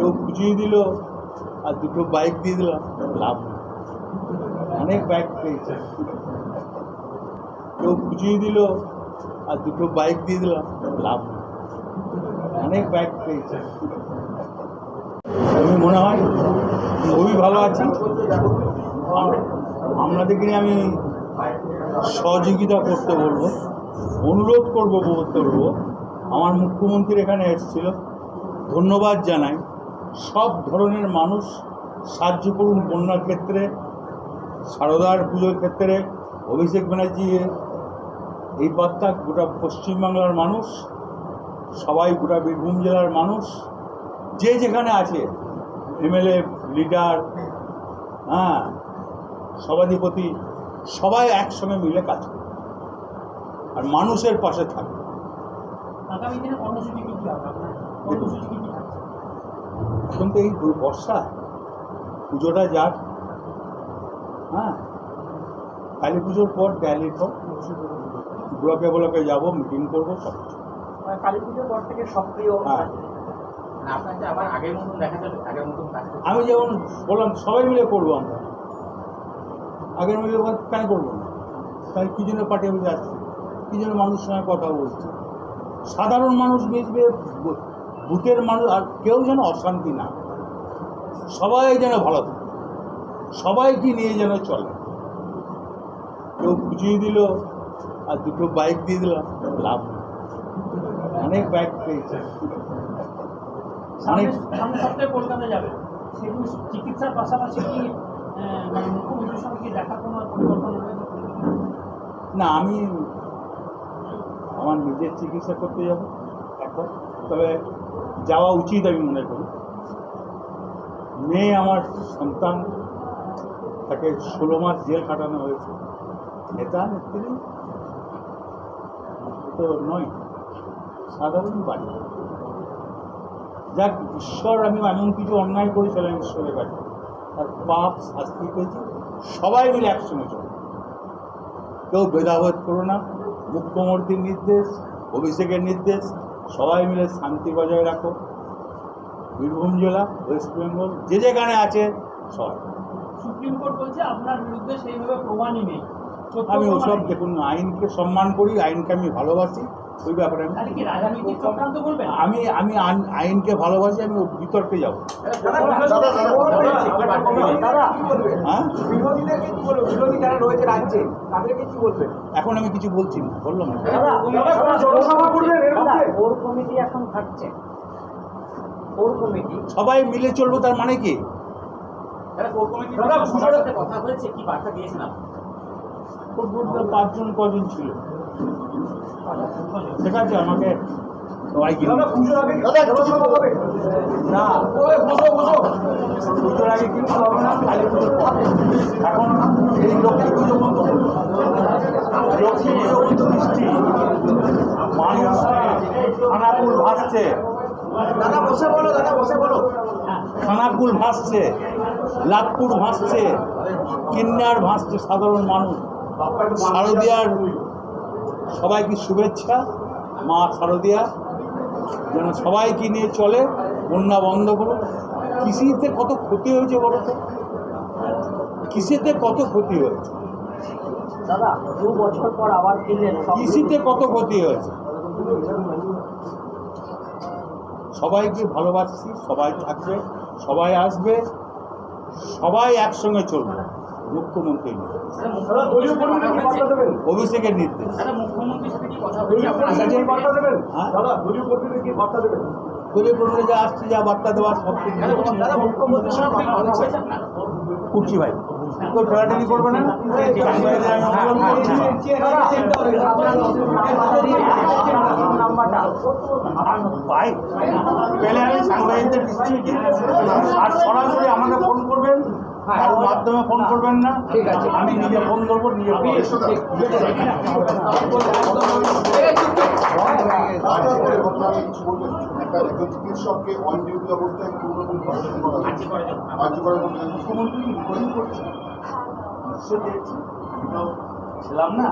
কেউ বুঝিয়ে দিল আর দুটো বাইক দিয়ে দিলাম লাভ। অনেক বাইক পেয়েছে। কেউ বুঝিয়ে দিল আর দুটো বাইক দিয়ে দিলাম লাভ। অনেক বাইক পেয়েছে। আমি মনে হয় খুবই ভালো আছি। আপনাদেরকে আমি সহযোগিতা করতে বলব, অনুরোধ করব করতে বলব। আমার মুখ্যমন্ত্রী এখানে এসেছিল। ধন্যবাদ জানাই। সব ধরনের মানুষ সাহায্য করুন বন্যার ক্ষেত্রে, সারদার পুজোর ক্ষেত্রে, অভিষেক ব্যানার্জি এই বার্তা গোটা পশ্চিমবাংলার মানুষ, সবাই গোটা বীরভূম জেলার মানুষ, যে যেখানে আছে, এমএলএ, লিডার হ্যাঁ সভাধিপতি, সবাই একসঙ্গে মিলে কাজ করে আর মানুষের পাশে থাকে আগামী দিনে কর্মসূচি কর্মসূচি থাকছে এখন তো এই বর্ষা? পুজোটা যাক। হ্যাঁ? কালী পুজোর পর ড্যালির পর ব্লকে ব্লকে যাব মিটিং করব সব কিছু। কালী পুজোর পর থেকে সক্রিয় হ্যাঁ। মানে আমি যেমন বললাম সবাই মিলে করব আমরা। আগের মিলে কেন করব না? তাই কী জন্য পার্টি অফিসে যাচ্ছে? কী জন্য মানুষের সঙ্গে কথা বলছে? সাধারণ মানুষ মিশবে বু- বুথের মানুষ আর কেউ যেন অশান্তি না সবাই যেন ভালো থাকে। সবাইকে নিয়ে যেন চলে। কেউ বুঝিয়ে দিল আর দুটো বাইক দিয়ে দিলাম লাভ অনেক বাইক পেয়েছে। সামনে অনেক সামনে সপ্তাহে কলকাতা যাবে। সেগুলো চিকিৎসার পাশাপাশি কি মানে মুখ্যমন্ত্রীর সঙ্গে দেখা কোনো পরিকল্পনা রয়েছে? না আমি আমার নিজের চিকিৎসা করতে যাব। এখন তবে যাওয়া উচিত আমি মনে করি। মেয়ে আমার সন্তান, তাকে ষোলো মাস জেল কাটানো হয়েছে। নেতা, নেত্রী, তো নয়, সাধারণ বাড়ি। যাক, ঈশ্বর আমি এমন কিছু অন্যায় করেছিলাম ঈশ্বরের কাছে। তার পাপ, শাস্তি পেয়েছি, সবাই মিলে একসঙ্গে চলে। কেউ ভেদাভেদ করো না। মুখ্যমন্ত্রীর নির্দেশ, অভিষেকের নির্দেশ সবাই মিলে শান্তি বজায় রাখো। বীরভূম জেলা ওয়েস্ট বেঙ্গল যে যেখানে আছে সব সুপ্রিম কোর্ট বলছে আপনার বিরুদ্ধে সেইভাবে প্রমাণই নেই। আমি ওসব দেখুন আইনকে সম্মান করি আইনকে আমি ভালোবাসি। ওই ব্যাপারে আমি আমি আমি আইনকে ভালোবাসি আমি বিতর্কে যাব হ্যাঁ বিরোধীদেরকে কি বলব বিরোধী যারা রয়েছে রাজ্যে তাদেরকে কি বলবেন এখন আমি কিছু বলছি না বললাম না জনসভা করবেন এর মধ্যে কোর কমিটি এখন থাকছে কোর কমিটি সবাই মিলে চলবো তার মানে কি পাঁচজন কজন ছিল ঠিক আছে আমাকে দাদা পুজোর আগে হবে? না। ওই বসো বসো। পুজোর আগে কিন্তু হবে না? এখন এই লক্ষ্মী পুজো বন্ধ। লক্ষ্মী পুজো বন্ধ মিষ্টি। মানুষ খানাকুল ভাসছে। দাদা বসে বলো দাদা বসে বলো। খানাকুল ভাসছে লাভপুর ভাসছে কিন্নার ভাসছে সাধারণ মানুষ। শারদিয়ার সবাইকে শুভেচ্ছা মা শারদিয়া। যেন সবাইকে নিয়ে চলে বন্যা বন্ধ করো কৃষিতে কত ক্ষতি হয়েছে বলো তো? কৃষিতে কত ক্ষতি হয়েছে? দাদা দু বছর পর আবার কৃষিতে কত ক্ষতি হয়েছে? সবাইকে ভালোবাসছি সবাই থাকবে সবাই আসবে সবাই একসঙ্গে চলবে। মুখ্যমন্ত্রী দাদা দলীয় কর্মীদের কি বার্তা দেবেন অভিষেকের নির্দেশ দাদা মুখ্যমন্ত্রীর সাথে কি কথা হয়েছে দলীয় হ্যাঁ? কর্মীরা যা আসছে যা বার্তা দেওয়ার সব কিছু মুখ্যমন্ত্রীর ভাই তো ঠেলাঠেলি করবে না ভাই পেলে আমি আর সরাসরি আমাকে ফোন করবেন আর মাধ্যমে ফোন করবেন না আমি নিজে ফোন করব নিজে আচ্ছা, করে চিকিৎসককে অন ডিউটি অবস্থায় করা মুখ্যমন্ত্রী ছিলাম না